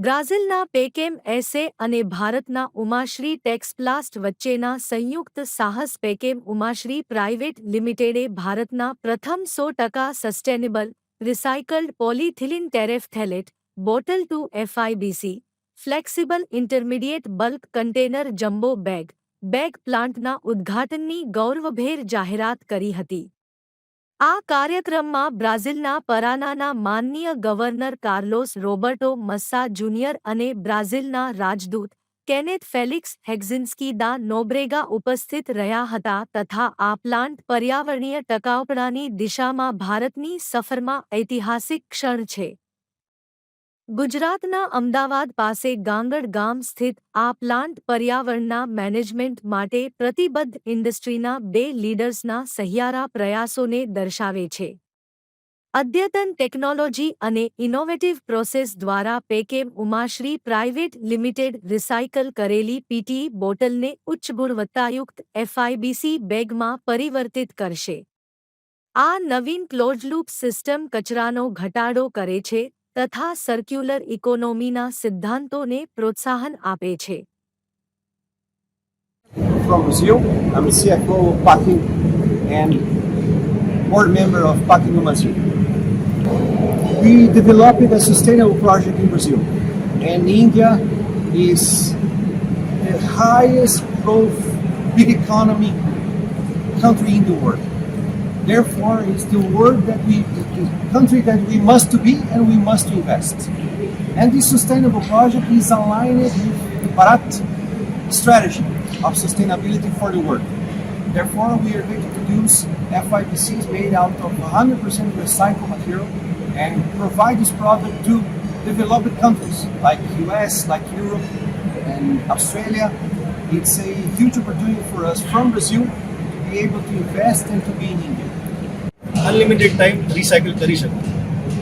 બ્રાઝિલના પેકેમ એસે અને ભારતના ઉમાશ્રી ટેક્સપ્લાસ્ટ વચ્ચેના સંયુક્ત સાહસ પેકેમ ઉમાશ્રી પ્રાઇવેટ લિમિટેડે ભારતના પ્રથમ સો ટકા sustainable recycled polyethylene terephthalate, bottle to FIBC flexible intermediate bulk container jumbo bag bag પ્લાન્ટના ઉદ્ઘાટનની ગૌરવભેર જાહેરાત કરી હતી. આ કાર્યક્રમમાં બ્રાઝિલના પરાનાના માનનીય governor Carlos Roberto Massa Junior અને બ્રાઝિલના રાજદૂત કેનેથ ફેલિક્સ હેક્ઝિન્સ્કી દા નોબ્રેગા ઉપસ્થિત રહ્યા હતા તથા આ પ્લાન્ટ પર્યાવરણીય ટકાઉપણાની દિશામાં ભારતની સફરમાં ઐતિહાસિક ક્ષણ છે. ગુજરાતના અમદાવાદ પાસે ગાંગડ ગામ સ્થિત આ પ્લાન્ટ પર્યાવરણના મેનેજમેન્ટ માટે પ્રતિબદ્ધ ઇન્ડસ્ટ્રીના બે લીડર્સના સહિયારા પ્રયાસોને દર્શાવે છે. અદ્યતન ટેકનોલોજી અને ઇનોવેટિવ પ્રોસેસ દ્વારા Pakem Umashree private limited recycle કરેલી પીટી બોટલને ઉચ્ચ ગુણવત્તાયુક્ત એફઆઈબીસી બેગમાં પરિવર્તિત કરશે. આ નવીન ક્લોઝલૂપ સિસ્ટમ કચરાનો ઘટાડો કરે છે તથા સર્ક્યુલર ઇકોનોમીના સિદ્ધાંતોને પ્રોત્સાહન આપે છે from Brazil. I'm the CFO of Packing and board member of Packing Brasil. We developed a sustainable project in Brazil, and India is the highest growth big economy country in the world. Therefore, it's the world that we, the country that we must be and we must invest. And this sustainable project is aligned with the Bharat strategy of sustainability for the world. Therefore, we are going to produce FIPCs made out of 100% recycled material and provide this product to developed countries like US, like Europe, and Australia. It's a huge opportunity for us from Brazil to be able to invest and to be in India. Unlimited time recycle કરી શકો.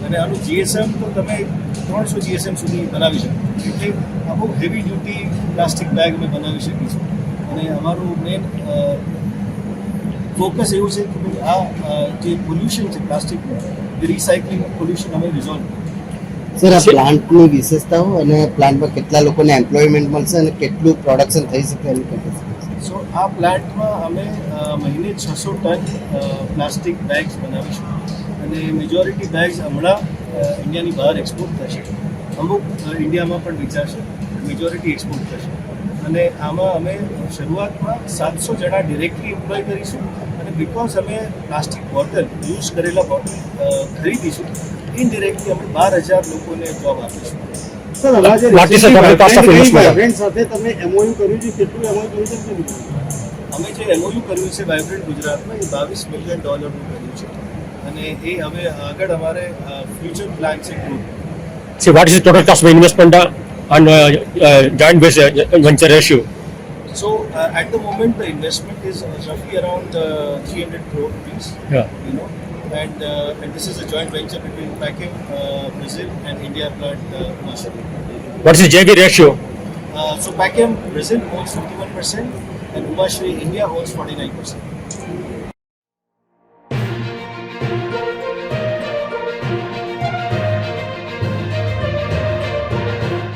અને આનું GSM તો તમે ત્રણસો GSM સુધી બનાવી શકો. એટલે આ બહુ હેવી ડ્યુટી પ્લાસ્ટિક બેગ અમે બનાવી શકીશું અને અમારું મેન ફોકસ એવું છે કે આ જે પોલ્યુશન છે પ્લાસ્ટિકનું એ રિસાયકલિંગ પોલ્યુશન અમે રિઝોલ્વ સર આ પ્લાન્ટની વિશેષતાઓ અને પ્લાન્ટમાં કેટલા લોકોને એમ્પ્લોયમેન્ટ મળશે અને કેટલું પ્રોડક્શન થઈ શકે એની સો આ પ્લાન્ટમાં અમે મહિને છસો ટન પ્લાસ્ટિક બેગ્સ બનાવીશું. અને મેજોરિટી બેગ્સ હમણાં ઇન્ડિયાની બહાર એક્સપોર્ટ થશે. અમુક ઇન્ડિયામાં પણ વિચારશે મેજોરિટી એક્સપોર્ટ થશે. અને આમાં અમે શરૂઆતમાં સાતસો જણા ડિરેક્ટલી એમ્પ્લોય કરીશું. અને બિકોઝ અમે પ્લાસ્ટિક બોટલ યુઝ કરેલા બોટલ ખરીદીશું ઇનડિરેક્ટલી અમે બાર હજાર લોકોને જોબ આપીશું. સર સાથે તમે MOU કર્યું છે કેટલું કર્યું છે કર્યું? અમે જે એમઓયુ કર્યું છે વાઇબ્રન્ટ ગુજરાતમાં એ બાવીસ મિલિયન ડોલરનું કર્યું છે અને એ હવે આગળ અમારે ફ્યુચર પ્લાન છે group of investment uh, on uh, uh, joint base uh, venture ratio? So uh, at the moment, the investment is uh, roughly around uh, 300 crore rupees. Yeah. You know, and uh, and this is a joint venture between Packing uh, Brazil and India plant uh. What is the JV ratio? Uh, so Packing Brazil owns 51% and Umashri India owns 49%.